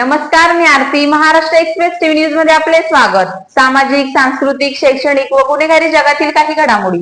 नमस्कार मी Aarti. Maharashtra express TV न्यूजमध्ये आपले स्वागत. सामाजिक सांस्कृतिक शैक्षणिक व गुन्हेगारी जगातील काही घडामोडी.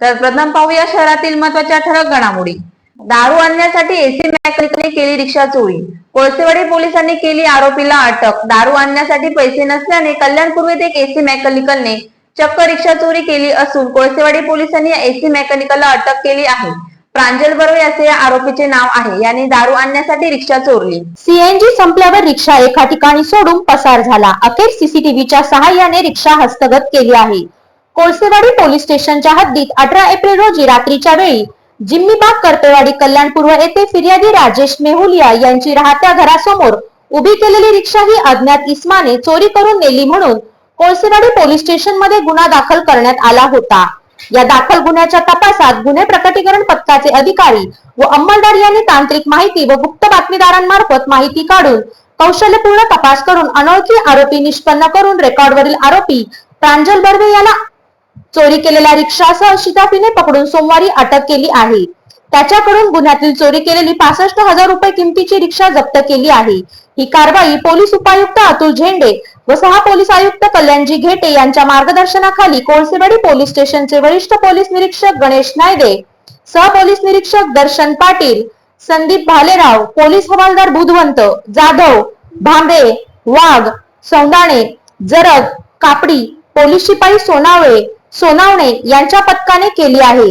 तर प्रथम पाहूया शहरातील महत्त्वाच्या ठळक घडामोडी. दारू आणण्यासाठी एसी मॅकॅनिकने केली रिक्षा चोरी. कोळसेवाडी पोलिसांनी केली आरोपीला अटक. दारू आणण्यासाठी पैसे नसल्याने कल्याणपूर्वी एक एसी मेकॅनिकलने चक्क रिक्षा चोरी केली असून कोळसेवाडी पोलिसांनी या एसी मॅकॅनिकलला अटक केली आहे. प्रांजल बर्वे असे या आरोपीचे नाव आहे. याने दारू आणण्यासाठी रिक्षा चोरली. सीएनजी संपल्यावर रिक्षा एका ठिकाणी सोडून पसार झाला. अखेर सीसीटीव्हीच्या सहाय्याने रिक्षा हस्तगत केली आहे. कोळसेवाडी पोलीस स्टेशनच्या हद्दीत अठरा एप्रिल रोजी रात्रीच्या वेळी जिम्मीबाग कर्तेवाडी कल्याणपूर्व येथे फिर्यादी राजेश मेहुलिया यांची राहत्या घरासमोर उभी केलेली रिक्षा ही अज्ञात इस्माने चोरी करून नेली म्हणून कोळसेवाडी पोलीस स्टेशनमध्ये गुन्हा दाखल करण्यात आला होता. या दाखल गुन्ह्याच्या तपासात गुन्हे प्रकटीकरण पथकाचे अधिकारी व अंमलदार यांनी तांत्रिक माहिती व गुप्त बातमीदारांमार्फत माहिती काढून कौशल्यपूर्ण तपास करून अनोळखी आरोपी निष्पन्न करून रेकॉर्डवरील आरोपी प्रांजल बर्वे याला चोरी केलेल्या रिक्षासह शिताफीने पकडून सोमवारी अटक केली आहे. त्याच्याकडून गुन्ह्यातील चोरी केलेली पासष्ट हजार रुपये किमतीची रिक्षा जप्त केली आहे. ही कारवाई पोलीस उपायुक्त अतुल झेंडे व सहा पोलीस आयुक्त कल्याणजी घेटे यांच्या मार्गदर्शनाखाली कोळसेवाडी पोलीस स्टेशनचे वरिष्ठ पोलीस निरीक्षक गणेश नायदे सह पोलीस निरीक्षक दर्शन पाटील संदीप भालेराव पोलीस हवालदार बुधवंत जाधव भांबे वाघ सौंदाणे जरग कापडी पोलीस शिपाई सोनावळे सोनावणे यांच्या पथकाने केली आहे.